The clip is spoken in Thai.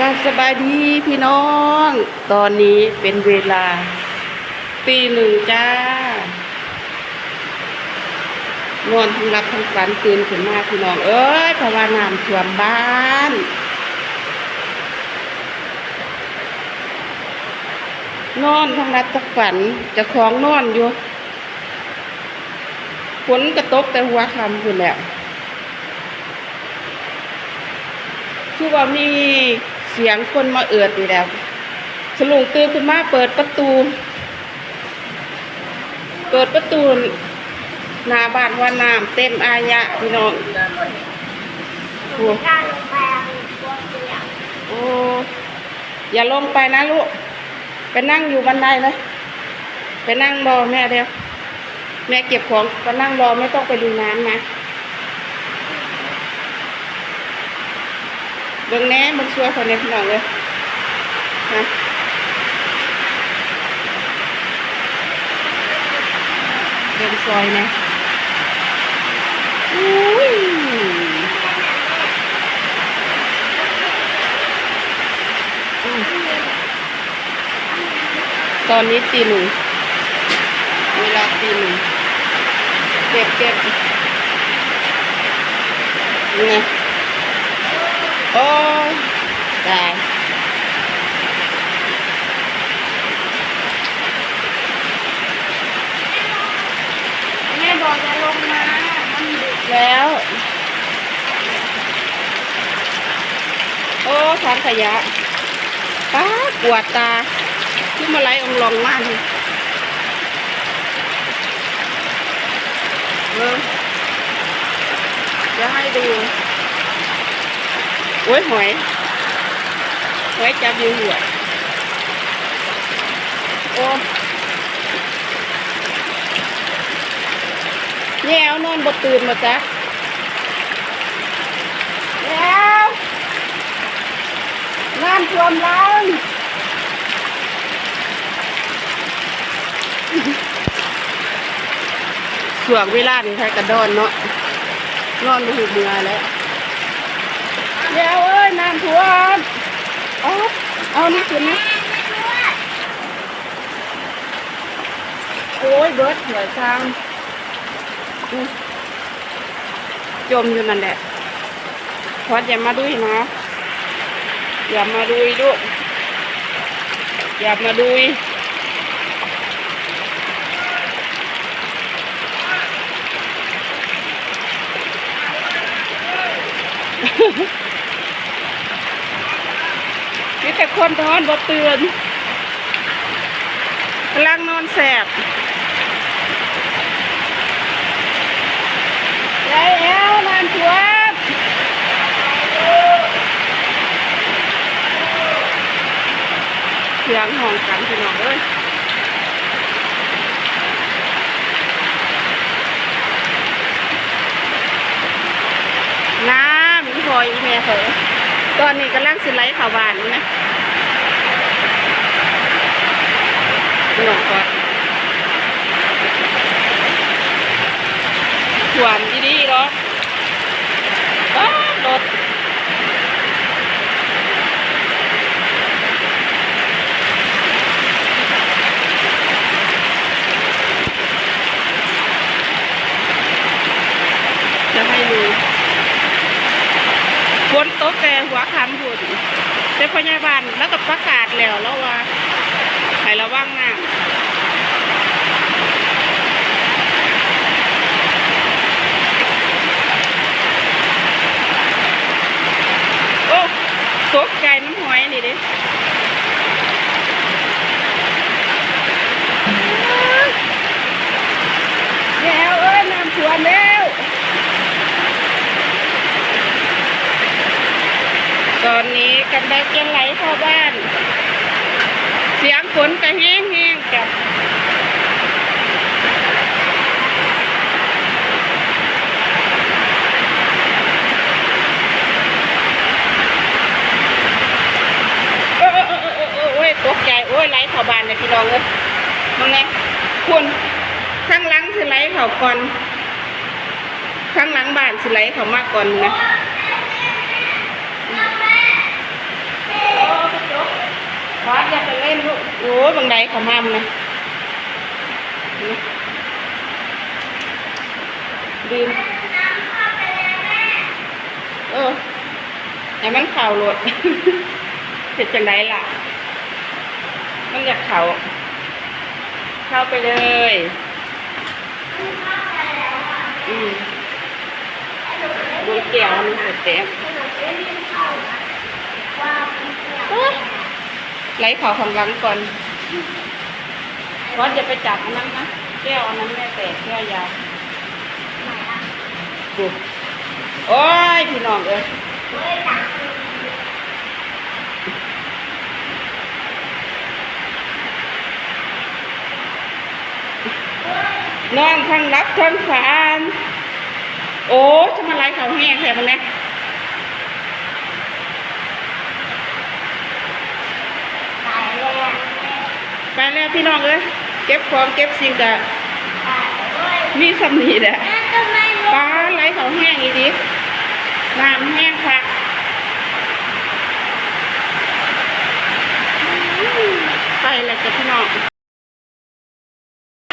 การสบายดีพี่น้อง ตอนนี้เป็นเวลาตีหนึ่งจ้านอนทั้งรับทั้งฝันตื่นขึ้นมาพี่น้อง เอ้ยเพราะว่าน้ำท่วมบ้านนอนทั้งรับทั้งฝันจะของนอนอยู่ฝนกระตกแต่หัวคำคุณแล้วคือว่ามี สียงคนมาเอือดอยู่แล้วสลุงตื่นขึ้นมาเปิดประตู เปิดประตูหน้าบ้านว่าน้ำเต็มอายะพี่น้องโอ้การลงไปโอ้อย่าลงไปนะลูก ไปนั่งอยู่บันไดเลยไปนั่งรอแม่เดียว แม่เก็บของไปนั่งรอไม่ต้องไปดูน้ำนะ เบิ่งแน่มึงช่วยคนในพี่น้องเลยนะเดินซอยนะอุ้ยตอนนี้ตีหนึ่งเวลาตีหนึ่งเก็บเก็บนี่ไง อ้ตายแม่บอกจะลงมา มันดึกแล้ว โอ้ถังขยะป้ากวาดตาขึ้นมาไหลองลองมากเลยเออจะให้ดู โอ้ยหอยหอยจับอยู่หัวโอ้แย่วนอนบดตื่นมาจ้ะแล้วน้ำท่วมแล้งส่วงเวลานี่ใครกระดอนเนาะนอนไปหูเบื่อแล้ว เดี๋ยวเอ้ยน้ำท่วมเอาเอานี่ขึ้นะโอ้ยเบิดหัวช้างอื้อจมอยู่นั่นแหละพอดอย่ามาดุยนะ อย่ามาดุยลูกอย่ามาดุย มี แต่คนนอนบ่ตื่นกำลังนอนแสบยายแอวน้ำท่วเสียงห้องกันพี่น้องเอ้ยน้ำอีพอยอีแม่เถอะ ตอนนี้กำลังสิไหลเข่าวบานนี่นะพี่น้องก่อนหวานาะอ้าวรถจะให้ดู ฝนตก แต่หัวคำพุ่นแต่พยาบาลแล้วก็ประกาศแล้วแล้วว่าให้ระวังน้ำโอ้ตกใจน้ำหอยนี่ดิแล้วเอ้ยน้ำท่วมแล้ว ตอนนี้กำลังจะไหลเข้าบ้าน เสียงฝนก็แห้งๆจ้ะโอ้ยตกใจโอ้ยไหลเข้าบ้านเลยพี่น้องเลยมึงไงคุณข้างหลังสิไหลเข้าก่อน ข้างหลังบ้านสิไหลเข้ามาก่อนนะ เโอ้ยบางใดขมามนะดื่มเอออย่มันเข่ารถเสร็จจังไดล่ะ มันอยากเข่าเข้าไปเลยอืมดูแก้วมันเสร็จแต้มเอ้ ไหลเขาข้างหลังก่อนวัดจะไปจับอันนั้นนะแก้วอันนั้นแม่แตกแก้วยาวดูโอ้ยพี่น้องเอ้ยนอนทั้งรับทั้งฝานโอ้จะมาไล่เขาแห้งแค่มันนะ ไปแล้วพี่น้องเอ้ยเก็บของเก็บสิ่งกะมีสำนีแหละ